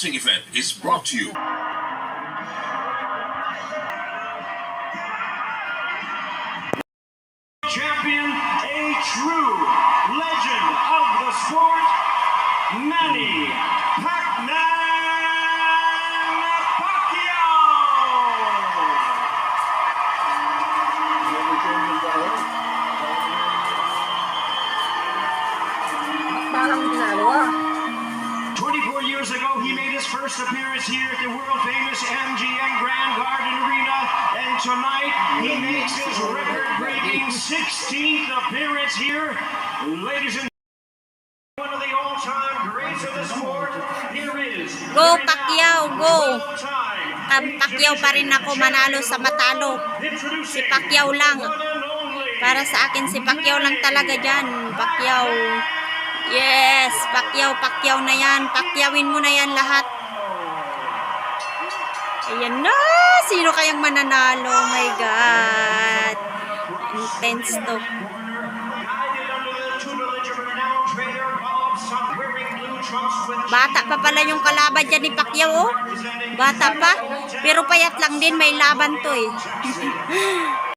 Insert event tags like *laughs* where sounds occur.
boxing event is brought to you. champion, a true legend of the sport, Manny years ago, he made his first appearance here at the world famous MGM Grand Garden Arena, and tonight he makes his record breaking 16th appearance here. Ladies and one of the all-time greats of the sport, here is Go, Pacquiao, go. Ang Pacquiao pa rin ako manalo sa matalo. Si Pacquiao lang. Para sa akin, si Pacquiao lang talaga dyan. Pacquiao. Pacquiao, Pacquiao na yan. Pacquiawin mo na yan lahat. Ayan na. Sino kayang mananalo? Oh my God. Intense to. Bata pa pala yung kalaban dyan ni Pacquiao, oh. Bata pa. Pero payat lang din, may laban to eh. *laughs*